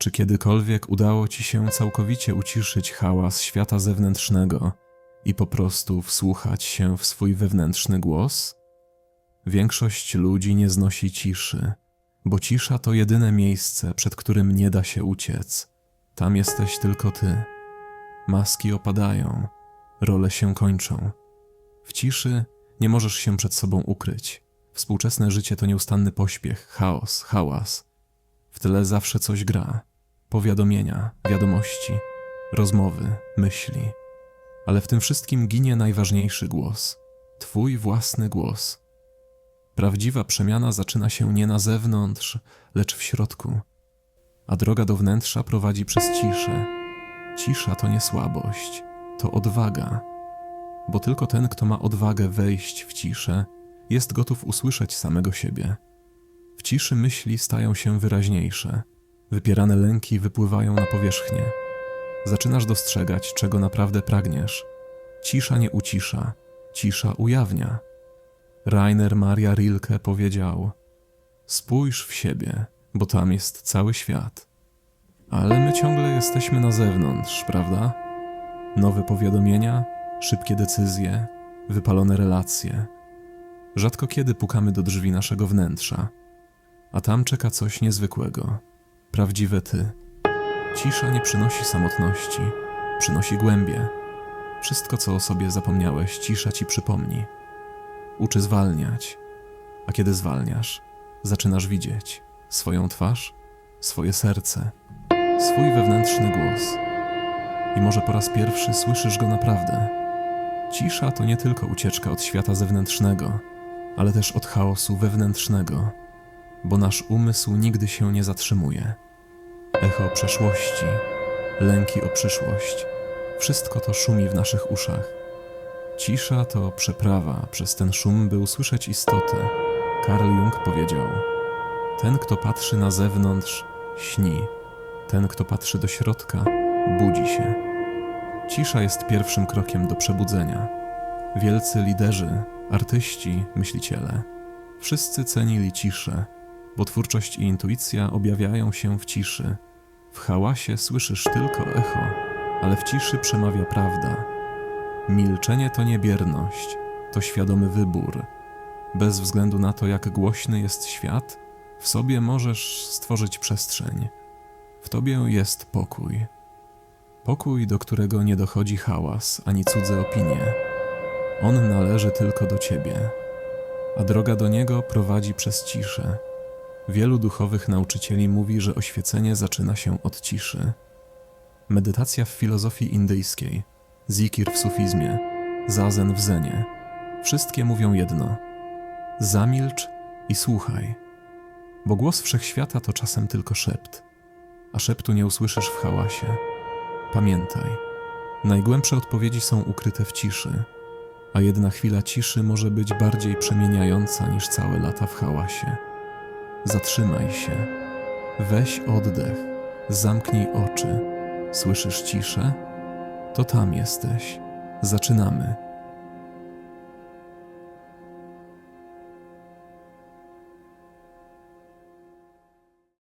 Czy kiedykolwiek udało ci się całkowicie uciszyć hałas świata zewnętrznego i po prostu wsłuchać się w swój wewnętrzny głos? Większość ludzi nie znosi ciszy, bo cisza to jedyne miejsce, przed którym nie da się uciec. Tam jesteś tylko ty. Maski opadają, role się kończą. W ciszy nie możesz się przed sobą ukryć. Współczesne życie to nieustanny pośpiech, chaos, hałas. W tle zawsze coś gra. Powiadomienia, wiadomości, rozmowy, myśli. Ale w tym wszystkim ginie najważniejszy głos. Twój własny głos. Prawdziwa przemiana zaczyna się nie na zewnątrz, lecz w środku. A droga do wnętrza prowadzi przez ciszę. Cisza to nie słabość, to odwaga. Bo tylko ten, kto ma odwagę wejść w ciszę, jest gotów usłyszeć samego siebie. W ciszy myśli stają się wyraźniejsze, wypierane lęki wypływają na powierzchnię. Zaczynasz dostrzegać, czego naprawdę pragniesz. Cisza nie ucisza, cisza ujawnia. Rainer Maria Rilke powiedział: Spójrz w siebie, bo tam jest cały świat. Ale my ciągle jesteśmy na zewnątrz, prawda? Nowe powiadomienia, szybkie decyzje, wypalone relacje. Rzadko kiedy pukamy do drzwi naszego wnętrza, a tam czeka coś niezwykłego prawdziwe ty. Cisza nie przynosi samotności, przynosi głębie. Wszystko, co o sobie zapomniałeś, cisza ci przypomni. Uczy zwalniać, a kiedy zwalniasz, zaczynasz widzieć swoją twarz, swoje serce, swój wewnętrzny głos. I może po raz pierwszy słyszysz go naprawdę. Cisza to nie tylko ucieczka od świata zewnętrznego, ale też od chaosu wewnętrznego, bo nasz umysł nigdy się nie zatrzymuje. Echo przeszłości, lęki o przyszłość, wszystko to szumi w naszych uszach. Cisza to przeprawa przez ten szum, by usłyszeć istotę. Karl Jung powiedział: Ten, kto patrzy na zewnątrz, śni, ten, kto patrzy do środka, budzi się. Cisza jest pierwszym krokiem do przebudzenia. Wielcy liderzy, artyści, myśliciele, wszyscy cenili ciszę, bo twórczość i intuicja objawiają się w ciszy. W hałasie słyszysz tylko echo, ale w ciszy przemawia prawda. Milczenie to nie bierność, to świadomy wybór. Bez względu na to, jak głośny jest świat, w sobie możesz stworzyć przestrzeń. W tobie jest pokój. Pokój, do którego nie dochodzi hałas ani cudze opinie. On należy tylko do ciebie, a droga do niego prowadzi przez ciszę. Wielu duchowych nauczycieli mówi, że oświecenie zaczyna się od ciszy. Medytacja w filozofii indyjskiej, zikir w sufizmie, zazen w zenie. Wszystkie mówią jedno: zamilcz i słuchaj. Bo głos wszechświata to czasem tylko szept, a szeptu nie usłyszysz w hałasie. Pamiętaj, najgłębsze odpowiedzi są ukryte w ciszy, a jedna chwila ciszy może być bardziej przemieniająca niż całe lata w hałasie. Zatrzymaj się, weź oddech, zamknij oczy. Słyszysz ciszę? To tam jesteś. Zaczynamy.